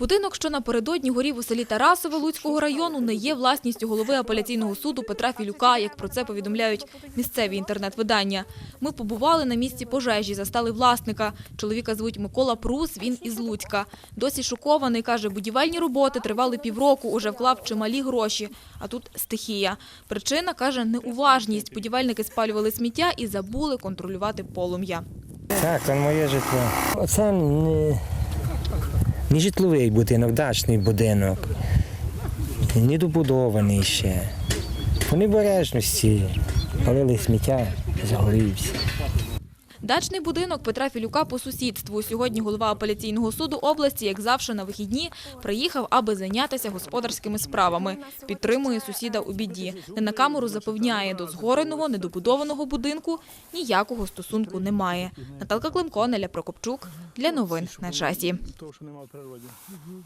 Будинок, що напередодні горів у селі Тарасове Луцького району, не є власністю голови апеляційного суду Петра Філюка, як про це повідомляють місцеві інтернет-видання. Ми побували на місці пожежі, застали власника. Чоловіка звуть Микола Прус, він із Луцька. Досі шокований, каже, будівельні роботи тривали півроку, уже вклав чималі гроші. А тут стихія. Причина, каже, неуважність. Будівельники спалювали сміття і забули контролювати полум'я. Так, це моє житло. Це не, не житловий будинок, дачний будинок. Не добудований ще. По небережності палили сміття, загорівся. Дачний будинок Петра Філюка по сусідству. Сьогодні голова апеляційного суду області, як завжди на вихідні, приїхав, аби зайнятися господарськими справами. Підтримує сусіда у біді. Не на камеру запевняє, до згореного, недобудованого будинку ніякого стосунку немає. Наталка Климко, Неля Прокопчук. Для новин на часі.